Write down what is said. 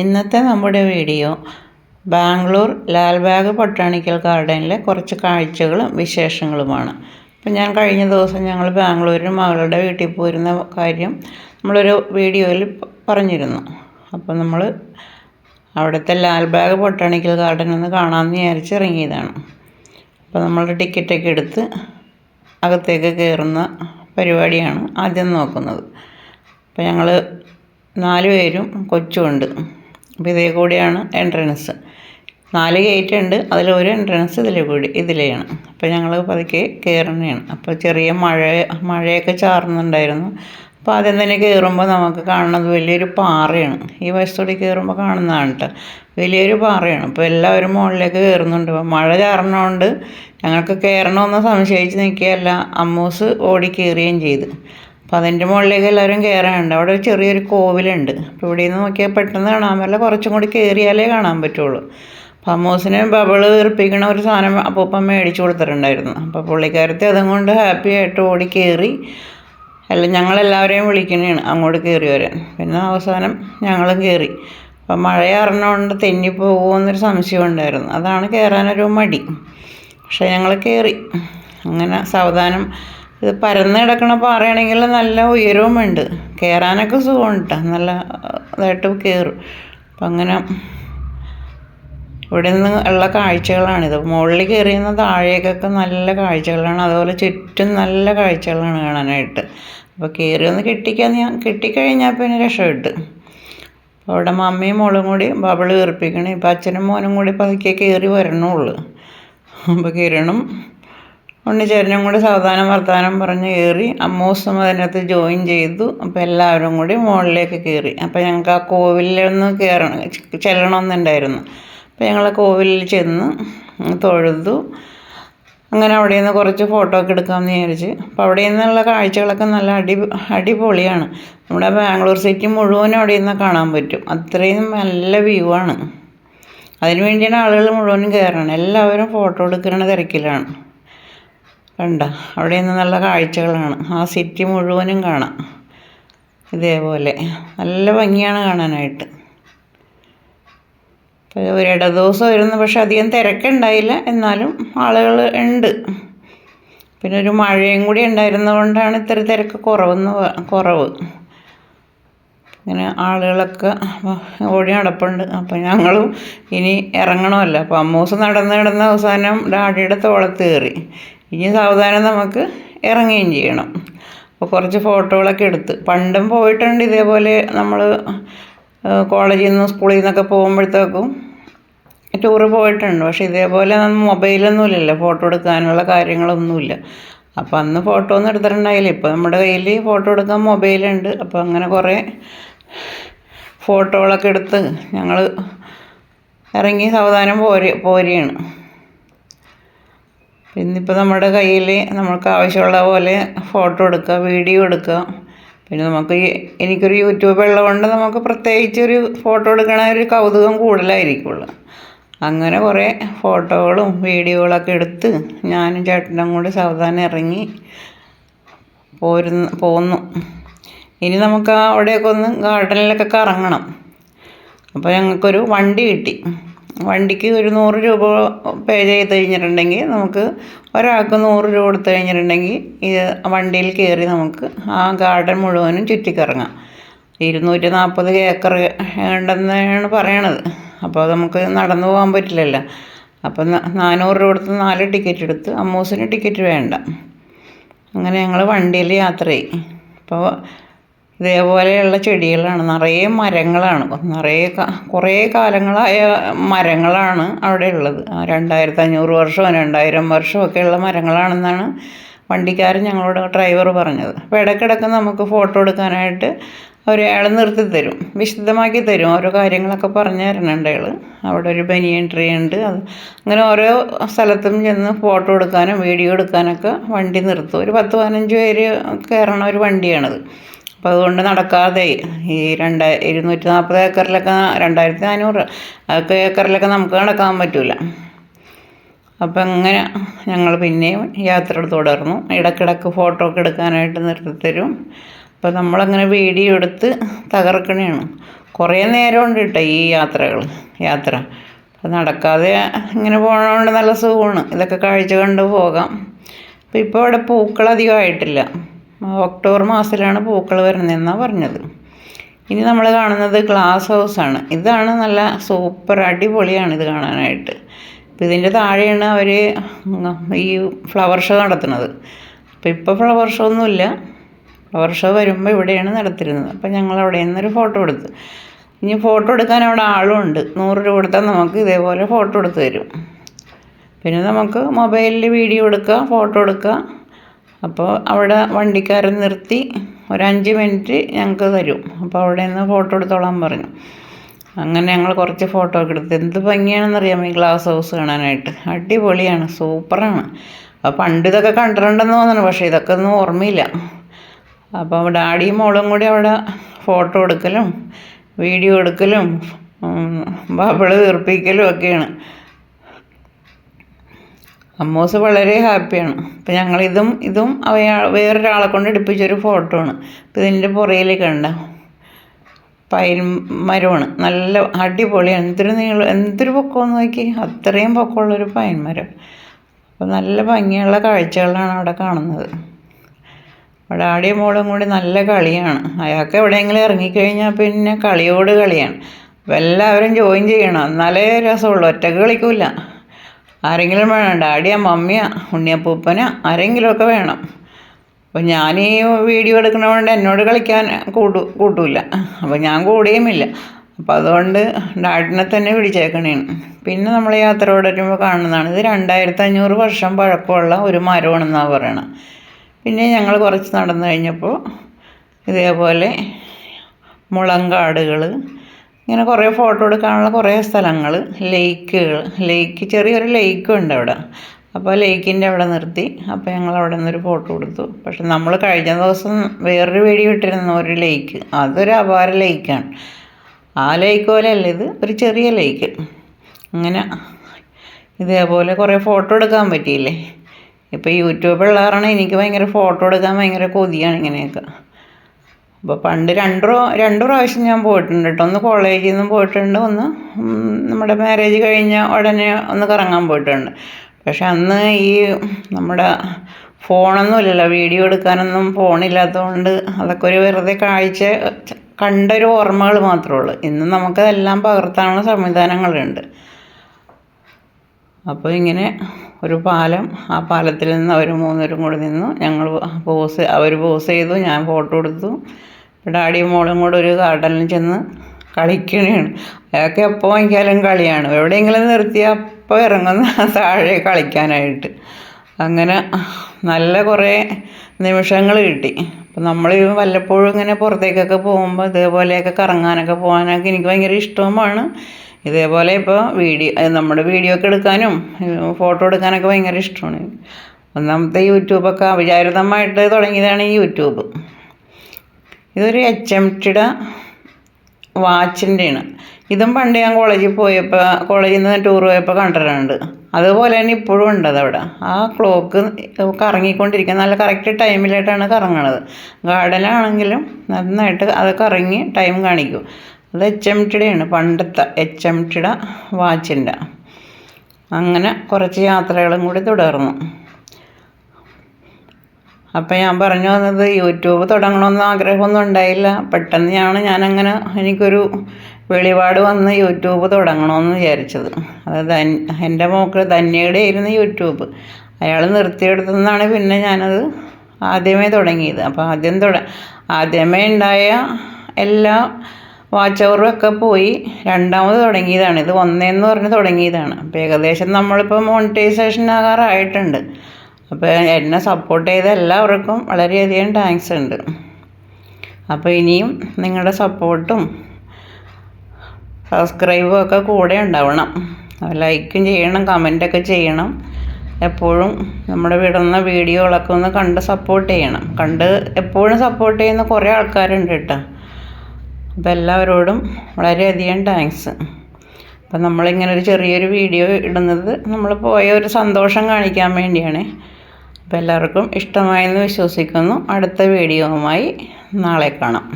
ഇന്നത്തെ നമ്മുടെ video Bangalore Lalbagh botanical ഗാർഡനിലെ കുറച്ച് കാഴ്ചകളും വിശേഷങ്ങളുമാണ്. അപ്പം ഞാൻ കഴിഞ്ഞ ദിവസം ഞങ്ങൾ ബാംഗ്ലൂരിൽ മകളുടെ വീട്ടിൽ പോരുന്ന കാര്യം നമ്മളൊരു വീഡിയോയിൽ പറഞ്ഞിരുന്നു. അപ്പം നമ്മൾ അവിടുത്തെ ലാൽബാഗ് ബൊട്ടാണിക്കൽ ഗാർഡൻ ഒന്ന് കാണാമെന്ന് വിചാരിച്ച് ഇറങ്ങിയതാണ് അപ്പോൾ നമ്മൾ ടിക്കറ്റൊക്കെ എടുത്ത് അകത്തേക്ക് കയറുന്ന പരിപാടിയാണ് ആദ്യം നോക്കുന്നത്. അപ്പോൾ ഞങ്ങൾ നാല് പേരും കൊച്ചുമുണ്ട്. അപ്പോൾ ഇതേ കൂടിയാണ് എൻട്രൻസ് നാല് ഗേറ്റ് ഉണ്ട്. അതിലൊരു എൻട്രൻസ് ഇതിലെ കൂടി ഇതിലെയാണ്. അപ്പോൾ ഞങ്ങൾ പതുക്കെ കയറുന്നതാണ് അപ്പോൾ ചെറിയ മഴ മഴയൊക്കെ ചാറുന്നുണ്ടായിരുന്നു. അപ്പോൾ ആദ്യം തന്നെ കയറുമ്പോൾ നമുക്ക് കാണുന്നത് വലിയൊരു പാറയാണ്. ഈ വശത്തോടെ കയറുമ്പോൾ കാണുന്നതാണ് കേട്ടോ. വലിയൊരു പാറയാണ്. അപ്പോൾ എല്ലാവരും മുകളിലേക്ക് കയറുന്നുണ്ട് അപ്പോൾ മഴ ചാറുന്നതുകൊണ്ട് ഞങ്ങൾക്ക് കയറണമെന്ന് സംശയിച്ച് നിൽക്കുകയല്ല. അമ്മൂസ് ഓടി കയറുകയും ചെയ്തു. അപ്പോൾ അതിന്റെ മുകളിലേക്ക് എല്ലാവരും കയറാനുണ്ട് അവിടെ ഒരു ചെറിയൊരു കോവിലുണ്ട്. അപ്പോൾ ഇവിടെ നിന്ന് നോക്കിയാൽ പെട്ടെന്ന് കാണാൻ പറ്റില്ല. കുറച്ചും കൂടി കയറിയാലേ കാണാൻ പറ്റുള്ളൂ. അപ്പോൾ അമ്മൂസിന് ബബിൾ വീർപ്പിക്കണ ഒരു സാധനം അപ്പൂപ്പം മേടിച്ചു കൊടുത്തിട്ടുണ്ടായിരുന്നു. അപ്പോൾ പുള്ളിക്കാരത്തെ അതും കൊണ്ട് ഹാപ്പി ആയിട്ട് ഓടി കയറി അല്ല ഞങ്ങളെല്ലാവരെയും വിളിക്കണേണ് അങ്ങോട്ട് കയറി വരാൻ. പിന്നെ അവസാനം ഞങ്ങളും കയറി അപ്പം മഴ അറിഞ്ഞുകൊണ്ട് തെന്നിപ്പോകുമെന്നൊരു സംശയം ഉണ്ടായിരുന്നു. അതാണ് കയറാനൊരു മടി. പക്ഷേ ഞങ്ങൾ കയറി അങ്ങനെ സാവധാനം ഇത് പരന്ന് കിടക്കണ പാറയാണെങ്കിൽ നല്ല ഉയരവുമുണ്ട്. കയറാനൊക്കെ സുഖം കേട്ടോ നല്ല ഇതായിട്ട് കയറും അപ്പം അങ്ങനെ ഇവിടെ നിന്ന് ഉള്ള കാഴ്ചകളാണിത് മുകളിൽ കയറിയുന്ന താഴേക്കൊക്കെ നല്ല കാഴ്ചകളാണ്. അതുപോലെ ചുറ്റും നല്ല കാഴ്ചകളാണ് കാണാനായിട്ട്. അപ്പോൾ കയറി ഒന്ന് കെട്ടിക്കാൻ ഞാൻ കിട്ടിക്കഴിഞ്ഞാൽ പിന്നെ രക്ഷപ്പെട്ട്. അവിടെ മമ്മിയും മോളും കൂടി ബബിൾ വീർപ്പിക്കണേ. ഇപ്പം അച്ഛനും മോനും കൂടി പതുക്കെ കയറി വരണുള്ളൂ. അപ്പോൾ കിരണും ഉണ്ണിച്ചേരനും കൂടി സാവധാനം വർത്തമാനം പറഞ്ഞ് കയറി അമ്മൂസും അതിനകത്ത് ജോയിൻ ചെയ്തു. അപ്പോൾ എല്ലാവരും കൂടി മുകളിലേക്ക് കയറി അപ്പോൾ ഞങ്ങൾക്ക് ആ കോവിലൊന്ന് കയറണം ചെല്ലണമെന്നുണ്ടായിരുന്നു അപ്പോൾ ഞങ്ങൾ കോവിലിൽ ചെന്ന് തൊഴുതു. അങ്ങനെ അവിടെ നിന്ന് കുറച്ച് ഫോട്ടോ ഒക്കെ എടുക്കാമെന്ന് വിചാരിച്ച്. അപ്പോൾ അവിടെ നിന്നുള്ള കാഴ്ചകളൊക്കെ നല്ല അടി അടിപൊളിയാണ്. നമ്മുടെ ബാംഗ്ലൂർ സിറ്റി മുഴുവനും അവിടെ നിന്ന് കാണാൻ പറ്റും. അത്രയും നല്ല വ്യൂ ആണ്. അതിനു വേണ്ടിയാണ് ആളുകൾ മുഴുവനും കയറണം എല്ലാവരും ഫോട്ടോ എടുക്കുന്ന തിരക്കിലാണ്. കണ്ട? അവിടെ നിന്ന് നല്ല കാഴ്ചകളാണ് ആ സിറ്റി മുഴുവനും കാണാം. ഇതേപോലെ. നല്ല ഭംഗിയാണ് കാണാനായിട്ട്. ഒരു ഇട ദിവസം വരുന്നു. പക്ഷെ അധികം തിരക്കുണ്ടായില്ല. എന്നാലും ആളുകൾ ഉണ്ട്. പിന്നെ ഒരു മഴയും കൂടി ഉണ്ടായിരുന്നതുകൊണ്ടാണ് ഇത്ര തിരക്ക് കുറവെന്ന് കുറവ്. ഇങ്ങനെ ആളുകളൊക്കെ ഓടി നടപ്പുണ്ട്. അപ്പം ഞങ്ങളും ഇനി ഇറങ്ങണമല്ലോ. അപ്പം അമ്മൂസ് നടന്ന് നടന്ന് അവസാനം ഡാഡിയുടെ തോളത്ത് കയറി. ഇനി സാവധാനം നമുക്ക് ഇറങ്ങുകയും ചെയ്യണം. അപ്പോൾ കുറച്ച് ഫോട്ടോകളൊക്കെ എടുത്ത്. പണ്ടും പോയിട്ടുണ്ട് ഇതേപോലെ നമ്മൾ കോളേജിൽ നിന്നും സ്കൂളിൽ നിന്നൊക്കെ പോകുമ്പോഴത്തേക്കും ടൂറ് പോയിട്ടുണ്ട്. പക്ഷേ ഇതേപോലെ മൊബൈലൊന്നുമില്ലല്ലോ ഫോട്ടോ എടുക്കാനുള്ള കാര്യങ്ങളൊന്നുമില്ല. അപ്പോൾ അന്ന് ഫോട്ടോ ഒന്നും എടുത്തിട്ടുണ്ടായില്ല. ഇപ്പോൾ നമ്മുടെ കയ്യിൽ ഫോട്ടോ എടുക്കാൻ മൊബൈലുണ്ട്. അപ്പോൾ അങ്ങനെ കുറേ ഫോട്ടോകളൊക്കെ എടുത്ത് ഞങ്ങൾ ഇറങ്ങി സാവധാനം പോര് പോരുകയാണ്. ഇന്നിപ്പോൾ നമ്മുടെ കയ്യിൽ നമുക്ക് ആവശ്യമുള്ള പോലെ ഫോട്ടോ എടുക്കുക വീഡിയോ എടുക്കുക. പിന്നെ നമുക്ക് എനിക്കൊരു യൂട്യൂബ് ഉള്ളതുകൊണ്ട് നമുക്ക് പ്രത്യേകിച്ച് ഒരു ഫോട്ടോ എടുക്കണ ഒരു കൗതുകം കൂടുതലായിരിക്കുള്ളൂ. അങ്ങനെ കുറേ ഫോട്ടോകളും വീഡിയോകളൊക്കെ എടുത്ത് ഞാനും ചേട്ടനും കൂടി സാവധാനം ഇറങ്ങി പോരുന്നു പോന്നു. ഇനി നമുക്ക് അവിടെയൊക്കെ ഒന്ന് ഗാർഡനിലൊക്കെ കറങ്ങണം. അപ്പോൾ ഞങ്ങൾക്കൊരു വണ്ടി കിട്ടി. വണ്ടിക്ക് ഒരു നൂറ് രൂപ പേ ചെയ്ത് കഴിഞ്ഞിട്ടുണ്ടെങ്കിൽ നമുക്ക് ഒരാൾക്ക് നൂറ് രൂപ കൊടുത്തു കഴിഞ്ഞിട്ടുണ്ടെങ്കിൽ ഇത് വണ്ടിയിൽ കയറി നമുക്ക് ആ ഗാർഡൻ മുഴുവനും ചുറ്റിക്കറങ്ങാം. ഇരുന്നൂറ്റി നാൽപ്പത് ഏക്കർ ഉണ്ടെന്നാണ് പറയണത്. അപ്പോൾ നമുക്ക് നടന്നു പോകാൻ പറ്റില്ലല്ലോ. അപ്പം നാനൂറ് രൂപ കൊടുത്ത് നാല് ടിക്കറ്റ് എടുത്ത് അമ്മൂസിന് ടിക്കറ്റ് വേണ്ട. അങ്ങനെ ഞങ്ങൾ വണ്ടിയിൽ യാത്ര ചെയ്യും. അപ്പോൾ ഇതേപോലെയുള്ള ചെടികളാണ്. നിറയെ മരങ്ങളാണ്. നിറയെ കുറേ കാലങ്ങളായ മരങ്ങളാണ് അവിടെ ഉള്ളത്. രണ്ടായിരത്തി അഞ്ഞൂറ് വർഷവും രണ്ടായിരം വർഷമൊക്കെ ഉള്ള മരങ്ങളാണെന്നാണ് വണ്ടിക്കാരൻ ഞങ്ങളോട് ഡ്രൈവർ പറഞ്ഞത്. അപ്പോൾ ഇടയ്ക്കിടയ്ക്ക് നമുക്ക് ഫോട്ടോ എടുക്കാനായിട്ട് ഒരാൾ നിർത്തി തരും വിശദമാക്കി തരും. ഓരോ കാര്യങ്ങളൊക്കെ പറഞ്ഞു തരുന്നുണ്ട് അയാൾ അവിടെ ഒരു ബനിയൻ ട്രീ ഉണ്ട്. അത് അങ്ങനെ ഓരോ സ്ഥലത്തും ചെന്ന് ഫോട്ടോ എടുക്കാനും വീഡിയോ എടുക്കാനൊക്കെ വണ്ടി നിർത്തും. ഒരു പത്ത് പതിനഞ്ച് പേര് കയറണ ഒരു വണ്ടിയാണത്. അപ്പോൾ അതുകൊണ്ട് നടക്കാതെ ഈ രണ്ട് ഇരുന്നൂറ്റി നാൽപ്പത് ഏക്കറിലൊക്കെ രണ്ടായിരത്തി നാനൂറ് അതൊക്കെ ഏക്കറിലൊക്കെ നമുക്ക് നടക്കാൻ പറ്റില്ല അപ്പം അങ്ങനെ ഞങ്ങൾ പിന്നെയും യാത്ര തുടർന്നു. ഇടയ്ക്കിടയ്ക്ക് ഫോട്ടോ ഒക്കെ എടുക്കാനായിട്ട് നിർത്തിത്തരും. അപ്പോൾ നമ്മളങ്ങനെ വീഡിയോ എടുത്ത് തകർക്കണേണ്. കുറേ നേരമുണ്ട് കേട്ടോ ഈ യാത്രകൾ യാത്ര. അപ്പോൾ നടക്കാതെ ഇങ്ങനെ പോകണതുകൊണ്ട് നല്ല സുഖമാണ്. ഇതൊക്കെ കാഴ്ച കണ്ട് പോകാം. അപ്പോൾ ഇപ്പോൾ ഇവിടെ പൂക്കൾ അധികമായിട്ടില്ല ഒക്ടോബർ മാസത്തിലാണ് പൂക്കൾ വരുന്നതെന്നാണ് പറഞ്ഞത്. ഇനി നമ്മൾ കാണുന്നത് ഗ്ലാസ് ഹൗസാണ് ഇതാണ് നല്ല സൂപ്പർ അടിപൊളിയാണ് ഇത് കാണാനായിട്ട്. അപ്പോൾ ഇതിന്റെ താഴെയാണ് അവർ ഈ ഫ്ലവർ ഷോ നടത്തുന്നത്. അപ്പോൾ ഇപ്പോൾ ഫ്ലവർ ഷോ ഒന്നുമില്ല. ഫ്ലവർ ഷോ വരുമ്പോൾ ഇവിടെയാണ് നടത്തിരുന്നത് അപ്പോൾ ഞങ്ങൾ അവിടെ നിന്നൊരു ഫോട്ടോ എടുത്തു. ഇനി ഫോട്ടോ എടുക്കാൻ അവിടെ ഉണ്ട് നൂറ് രൂപ കൊടുത്താൽ നമുക്ക് ഇതേപോലെ ഫോട്ടോ എടുത്ത് തരും. പിന്നെ നമുക്ക് മൊബൈലിൽ വീഡിയോ എടുക്കുക ഫോട്ടോ എടുക്കുക അപ്പോൾ അവിടെ വണ്ടിക്കാരൻ നിർത്തി ഒരു അഞ്ച് മിനിറ്റ് ഞങ്ങൾക്ക് തരും. അപ്പോൾ അവിടെ നിന്ന് ഫോട്ടോ എടുത്തോളാൻ പറഞ്ഞു. അങ്ങനെ ഞങ്ങൾ കുറച്ച് ഫോട്ടോ ഒക്കെ എടുത്ത്. എന്ത് ഭംഗിയാണെന്നറിയാമോ ഈ ഗ്ലാസ് ഹൗസ് കാണാനായിട്ട്? അടിപൊളിയാണ് സൂപ്പറാണ്. അപ്പോൾ പണ്ട് ഇതൊക്കെ കണ്ടിട്ടുണ്ടെന്ന് തോന്നുന്നു പക്ഷേ ഇതൊക്കെ ഒന്നും ഓർമ്മയില്ല. അപ്പോൾ ഡാഡിയും മോളും കൂടി അവിടെ ഫോട്ടോ എടുക്കലും വീഡിയോ എടുക്കലും ബബിൾ തീർപ്പിക്കലും ഒക്കെയാണ്. അമ്മൂസ് വളരെ ഹാപ്പിയാണ്. അപ്പം ഞങ്ങളിതും ഇതും അവയാ വേറൊരാളെ കൊണ്ട് എടുപ്പിച്ചൊരു ഫോട്ടോ ആണ് അപ്പം ഇതിന്റെ പുറയിൽ കണ്ട? പൈൻ മരമാണ്. നല്ല അടിപൊളിയാണ്. എന്തൊരു നീളം എന്തൊരു പൊക്കമെന്ന് നോക്കി. അത്രയും പൊക്കമുള്ളൊരു പൈൻ മരം. അപ്പോൾ നല്ല ഭംഗിയുള്ള കാഴ്ചകളാണ് അവിടെ കാണുന്നത്. അവിടെ ആടിയ മോളും കൂടി നല്ല കളിയാണ്. അയാൾക്ക് എവിടെയെങ്കിലും ഇറങ്ങിക്കഴിഞ്ഞാൽ പിന്നെ കളിയോട് കളിയാണ്. അപ്പോൾ എല്ലാവരും ജോയിൻ ചെയ്യണം. എന്നാലേ രസമുള്ളൂ. ഒറ്റയ്ക്ക് കളിക്കില്ല ആരെങ്കിലും വേണം. ഡാഡിയാ മമ്മിയാ ഉണ്ണിയപ്പൂപ്പന ആരെങ്കിലുമൊക്കെ വേണം. അപ്പോൾ ഞാൻ ഈ വീഡിയോ എടുക്കുന്നതുകൊണ്ട് എന്നോട് കളിക്കാൻ കൂട്ടു കൂട്ടൂല. അപ്പോൾ ഞാൻ കൂടുകയുമില്ല അപ്പോൾ അതുകൊണ്ട് ഡാഡിനെ തന്നെ പിടിച്ചേക്കണേണ് പിന്നെ നമ്മൾ യാത്ര തുടരുമ്പോൾ കാണുന്നതാണ്. ഇത് രണ്ടായിരത്തി അഞ്ഞൂറ് വർഷം പഴക്കമുള്ള ഒരു മരമാണെന്നാണ് പറയണത് പിന്നെ ഞങ്ങൾ കുറച്ച് നടന്നു കഴിഞ്ഞപ്പോൾ ഇതേപോലെ മുളങ്കാടുകൾ ഇങ്ങനെ കുറേ ഫോട്ടോ എടുക്കാനുള്ള കുറേ സ്ഥലങ്ങൾ ലേക്കുകൾ ലേക്ക് ചെറിയൊരു ലേക്കും ഉണ്ട് അവിടെ. അപ്പോൾ ലേക്കിന്റെ അവിടെ നിർത്തി. അപ്പോൾ ഞങ്ങൾ അവിടെ നിന്നൊരു ഫോട്ടോ എടുത്തു. പക്ഷെ നമ്മൾ കഴിഞ്ഞ ദിവസം വേറൊരു വീഡിയോ ഇട്ടിരുന്നു ഒരു ലേക്ക് അതൊരു അപാര ലേക്കാണ് ആ ലേക്ക് പോലെയല്ല ഇത് ഒരു ചെറിയ ലേക്ക് അങ്ങനെ ഇതേപോലെ കുറേ ഫോട്ടോ എടുക്കാൻ പറ്റിയില്ലേ? ഇപ്പോൾ യൂട്യൂബുള്ള കാരണം എനിക്ക് ഭയങ്കര ഫോട്ടോ എടുക്കാൻ ഭയങ്കര കൊതിയാണ് ഇങ്ങനെയൊക്കെ. അപ്പോൾ പണ്ട് രണ്ട് രണ്ട് പ്രാവശ്യം ഞാൻ പോയിട്ടുണ്ട് കേട്ടോ ഒന്ന് കോളേജിൽ നിന്നും പോയിട്ടുണ്ട് ഒന്ന് നമ്മുടെ മാരേജ് കഴിഞ്ഞ ഉടനെ ഒന്ന് കറങ്ങാൻ പോയിട്ടുണ്ട്. പക്ഷെ അന്ന് ഈ നമ്മുടെ ഫോണൊന്നും ഇല്ലല്ലോ വീഡിയോ എടുക്കാനൊന്നും ഫോണില്ലാത്തതുകൊണ്ട് അതൊക്കെ ഒരു വെറുതെ കാഴ്ച കണ്ടൊരു ഓർമ്മകൾ മാത്രമേ ഉള്ളൂ. ഇന്ന് നമുക്കതെല്ലാം പകർത്താനുള്ള സംവിധാനങ്ങളുണ്ട്. അപ്പോൾ ഇങ്ങനെ ഒരു പാലം ആ പാലത്തിൽ നിന്ന് അവർ മൂന്നുപേരും കൂടി നിന്നു. ഞങ്ങൾ പോസ് അവർ പോസ് ചെയ്തു ഞാൻ ഫോട്ടോ എടുത്തു. ഡാഡിയും മോളും കൂടെ ഒരു ഗാർഡനിൽ ചെന്ന് കളിക്കണേണ്. അയാൾക്ക് എപ്പോൾ വാങ്ങിക്കാലും കളിയാണ്. എവിടെയെങ്കിലും നിർത്തിയാൽ അപ്പോൾ ഇറങ്ങുന്ന താഴെ കളിക്കാനായിട്ട്. അങ്ങനെ നല്ല കുറേ നിമിഷങ്ങൾ കിട്ടി. അപ്പം നമ്മൾ വല്ലപ്പോഴും ഇങ്ങനെ പുറത്തേക്കൊക്കെ പോകുമ്പോൾ ഇതേപോലെയൊക്കെ കറങ്ങാനൊക്കെ പോകാനൊക്കെ എനിക്ക് ഭയങ്കര ഇഷ്ടവുമാണ്. ഇതേപോലെ ഇപ്പോൾ വീഡിയോ നമ്മുടെ വീഡിയോ ഒക്കെ എടുക്കാനും ഫോട്ടോ എടുക്കാനൊക്കെ ഭയങ്കര ഇഷ്ടമാണ്. ഒന്നാമത്തെ യൂട്യൂബൊക്കെ അവിചാരിതമായിട്ട് തുടങ്ങിയതാണ് ഈ യൂട്യൂബ്. ഇതൊരു എച്ച് എം ടിയുടെ വാച്ചിന്റെയാണ്. ഇതും പണ്ട് ഞാൻ കോളേജിൽ പോയപ്പോൾ കോളേജിൽ നിന്ന് ടൂർ പോയപ്പോൾ കണ്ടിട്ടുണ്ട്. അതുപോലെ തന്നെ ഇപ്പോഴും ഉണ്ട് അതവിടെ. ആ ക്ലോക്ക് കറങ്ങിക്കൊണ്ടിരിക്കുക നല്ല കറക്റ്റ് ടൈമിലായിട്ടാണ് കറങ്ങണത്. ഗാർഡനാണെങ്കിലും നന്നായിട്ട് അത് കറങ്ങി ടൈം കാണിക്കും. അത് എച്ച് എം ടിയുടെയാണ് പണ്ടത്തെ എച്ച് എം ടിയുടെ വാച്ചിന്റെ. അങ്ങനെ കുറച്ച് യാത്രകളും കൂടി തുടർന്നു. അപ്പം ഞാൻ പറഞ്ഞു വന്നത് യൂട്യൂബ് തുടങ്ങണമെന്ന് ആഗ്രഹമൊന്നും ഉണ്ടായില്ല. പെട്ടെന്നാണ് ഞാനങ്ങനെ എനിക്കൊരു വെളിപാട് വന്ന് യൂട്യൂബ് തുടങ്ങണമെന്ന് വിചാരിച്ചത്. അത് ധൻ എന്റെ മോക്ക് ധന്യയുടെ ആയിരുന്നു യൂട്യൂബ്. അയാൾ നിർത്തിയെടുത്തെന്നാണ് പിന്നെ ഞാനത് ആദ്യമേ തുടങ്ങിയത്. അപ്പോൾ ആദ്യം തുട ആദ്യമേ ഉണ്ടായ എല്ലാ വാച്ച് ഓവറും ഒക്കെ പോയി രണ്ടാമത് തുടങ്ങിയതാണ്. ഇത് ഒന്നേന്ന് പറഞ്ഞ് തുടങ്ങിയതാണ്. അപ്പോൾ ഏകദേശം നമ്മളിപ്പോൾ മോണിറ്റൈസേഷൻ ആകാറായിട്ടുണ്ട്. അപ്പോൾ എന്നെ സപ്പോർട്ട് ചെയ്ത എല്ലാവർക്കും വളരെയധികം താങ്ക്സ് ഉണ്ട്. അപ്പോൾ ഇനിയും നിങ്ങളുടെ സപ്പോർട്ടും സബ്സ്ക്രൈബും ഒക്കെ കൂടെ ഉണ്ടാവണം. ലൈക്കും ചെയ്യണം കമന്റൊക്കെ ചെയ്യണം. എപ്പോഴും നമ്മുടെ വിടുന്ന വീഡിയോകളൊക്കെ ഒന്ന് കണ്ട് സപ്പോർട്ട് ചെയ്യണം. കണ്ട് എപ്പോഴും സപ്പോർട്ട് ചെയ്യുന്ന കുറേ ആൾക്കാരുണ്ട് കേട്ടോ. അപ്പോൾ എല്ലാവരോടും വളരെയധികം താങ്ക്സ് അപ്പം നമ്മളിങ്ങനെ ഒരു ചെറിയൊരു വീഡിയോ ഇടുന്നത് നമ്മൾ പോയ ഒരു സന്തോഷം കാണിക്കാൻ വേണ്ടിയാണ്. അപ്പോൾ എല്ലാവർക്കും ഇഷ്ടമായെന്ന് വിശ്വസിക്കുന്നു. അടുത്ത വീഡിയോവുമായി നാളെ കാണാം.